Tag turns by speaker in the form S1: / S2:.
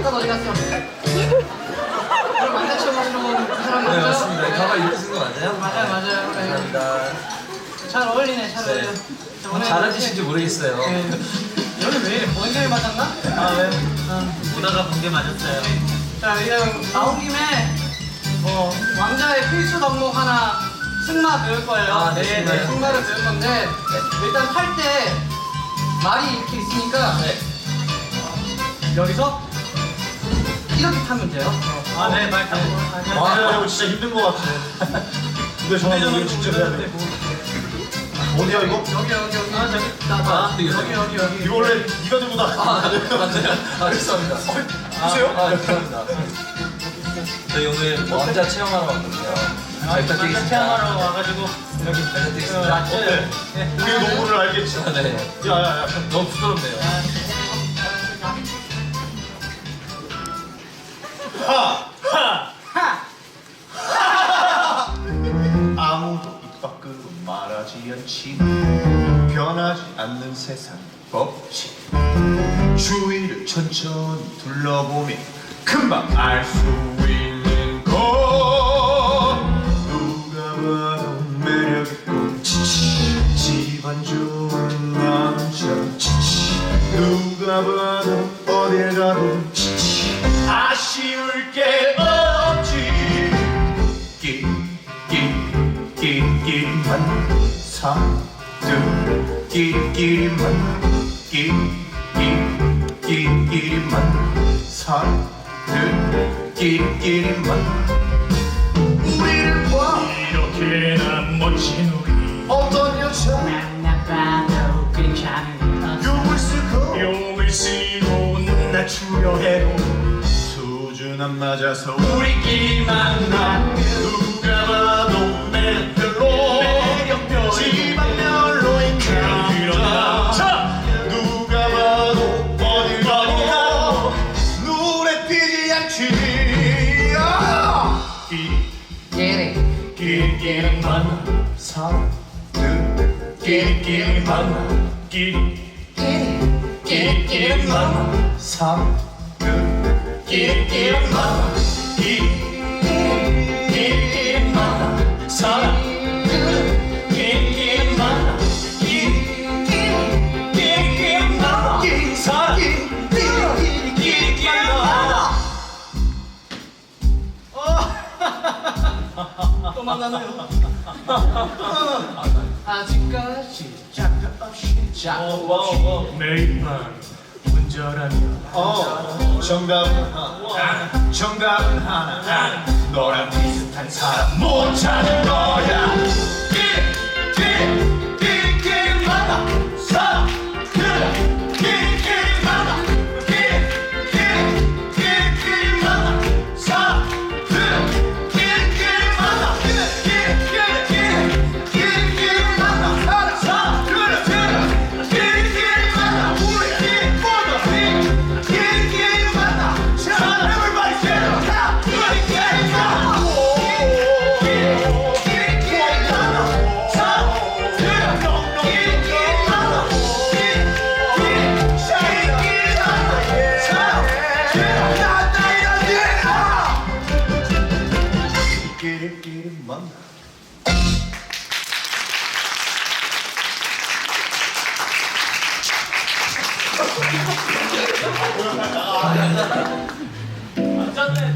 S1: 아까 어디 갔어? 오늘 만나 처음 하시러 온그 사람 맞죠?
S2: 네 맞습니다. 가방 이렇게 쓴 거 맞아요?
S1: 맞아요, 맞아요. 네.
S2: 감사합니다.
S1: 잘 어울리네, 잘
S2: 네.
S1: 어울려. 자, 오늘
S2: 잘하시는지 모르겠어요.
S1: 네. 여기 왜? 번개를 맞았나?
S2: 아 왜?
S3: 보다가 번개 맞았어요.
S1: 자, 그냥 나온 김에 뭐 왕자의 필수 덕목 하나 승마 배울 거예요.
S2: 아, 네,
S1: 네,
S2: 승마요?
S1: 승마를 배울 건데 일단 탈때 말이 이렇게 있으니까
S2: 네.
S1: 여기서 이렇게 타면 돼요.
S3: 아, 네, 말 타고.
S4: 아, 이거 진짜 힘든 것 같아. 근데 저는 이거 직접 해야 돼. 어디야 이거?
S1: 여기 여기 여기.
S3: 아, 저기, 나,
S2: 아,
S1: 여기 여기 여기.
S4: 이거 원래 네가 들고 나.
S2: 아, 네, 맞아요. 아, 죄송합니다.
S4: 보세요.
S2: 아, 죄송합니다. 저희 오늘 왕자 체험하러 왔거든요. 잘 부탁드리겠습니다.
S3: 체험하러 와가지고.
S2: 여기 잘 부탁드리겠습니다.
S4: 어때? 우리의 농구를 알겠지.
S2: 아, 네.
S4: 야야야.
S2: 너무 부끄럽네요.
S4: 아무도 입 밖으로 말하지 않지. 변하지 않는 세상 법칙. 주위를 천천히 둘러보면 금방 알 수 있는 것. 누가 봐도 매력있고. 집안 좋은 남자. 누가 봐도 어딜 가도 치치. 길길만 길, 길, 길길만 사들 길길만 우리를 봐.
S5: 이렇게나 멋진 우리.
S4: 어떤 여자?
S1: 만나봐도 괜찮은
S4: 욕을 쓰고?
S5: 용을 쓰고 낮추려 해도
S4: 수준 안 맞아서 우리끼리 만나. 누 가 봐도 매력별로 집안 별로인
S5: 그런
S4: 남자. 누가 봐도 어딜 가도 눈에 띄지 않지. 아!
S1: 예래.
S5: 길길만
S4: 사들
S5: 길길 만나 길 길길만
S4: 사들
S5: 길길 만나 길길
S1: 또 만나네요. 아직까지 작별 없이 작별 없이
S5: 매일 밤 운전하며
S4: 어 정답은 하나. 정답은 하나. 너랑 비슷한 사람 못 찾을 거야 우리끼리 만나. 안 잤네.